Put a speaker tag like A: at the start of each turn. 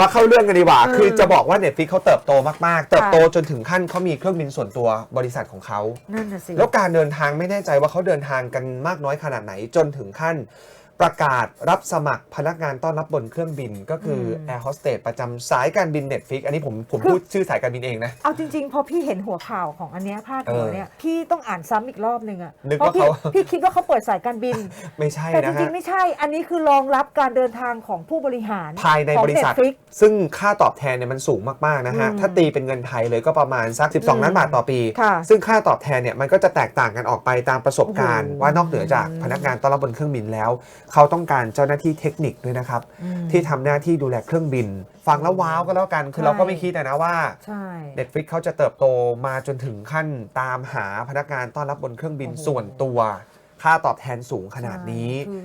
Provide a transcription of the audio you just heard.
A: มาเข้าเรื่องกันดีกว่า
B: อืม
A: คือจะบอกว่า Netflix เขาเติบโตมาก ๆ เติบโตจนถึงขั้นเขามีเครื่องบินส่วนตัวบริษัทของเขา
B: นั่นน่ะสิ
A: แล้วการเดินทางไม่แน่ใจว่าเขาเดินทางกันมากน้อยขนาดไหนจนถึงขั้น ประกาศรับสมัครพนักงานต้อนรับบนเครื่องบินก็คือแอร์โฮสเตสประจำสายการบิน Netflix อันนี้ผมผมพูดชื่อสายการบินเองนะ
B: เอาจริงๆ พอพี่เห็นหัวข่าวของอันเนี้ยพาดหัวเนี่ยพี่ต้องอ่านซ้ำอีกรอบหนึ่งอะ
A: นึก
B: เพราะ
A: ว่า
B: พี่
A: เขา
B: พี่คิดว่าเขาเปิดสายการบิน
A: ไม่ใช่
B: แต่จ
A: นะ
B: ริ
A: ฮะ
B: งๆ ไม่ใช่ อันนี้คือรองรับการเดินทางของผู้บริหาร
A: ภายใน
B: ของ
A: บริษัท
B: Netflix
A: ซึ่งค่าตอบแทนเนี่ยมันสูงมาก ๆ นะฮะ
B: อืม
A: ถ้าตีเป็นเงินไทยเลยก็ประมาณสัก 12 ล้านบาทต่อปี
B: ค่ะ
A: ซึ่งค่าตอบแทนเนี่ยมันก็จะแตกต่างกันออกไปตามประสบการณ์
B: โอ้โห
A: ว่านอกเหนือจากพนักงานต้อนรับบนเครื่องบินแล้วเขาต้องการเจ้าหน้าที่เทคนิคด้วยนะครับ
B: อืม
A: ที่ทำหน้าที่ดูแลเครื่องบิน ฟังแล้วว้าวก็แล้วกัน คือ
B: ใช่
A: เราก็ไม่คิดนะนะว่า
B: ใช่
A: Netflix เขาจะเติบโตมาจนถึงขั้นตามหาพนักงานต้อนรับบนเครื่องบิน
B: โอ้โห
A: ส่วนตัว ค่าตอบแทนสูงขนาดนี้
B: ใช่คือ